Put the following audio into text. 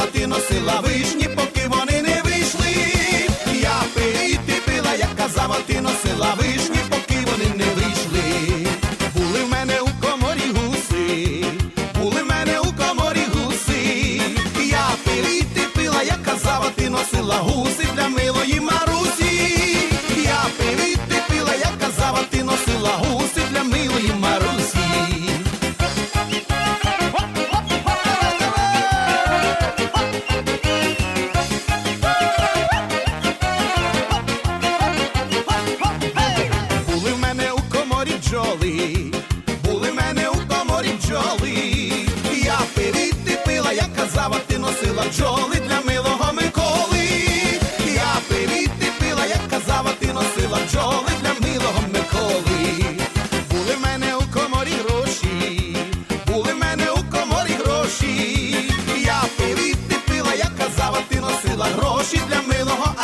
ти носила вишні, поки вони не вийшли. Я пити пила, як казала, ти носила вишні, поки вони не вийшли. Були в мене у коморі гуси, були в мене у коморі гуси. Я пив і пила, я казала, ти носила гуси бджоли, були в мене у коморі бджоли. Я пив пила, я казала, ти носила бджоли для милого Миколи. Я пив і пила, я казала, ти носила бджоли для милого Миколи. Були в мене у коморі гроші, були в мене у коморі гроші. Я пив пила, я казала, ти носила гроші для милого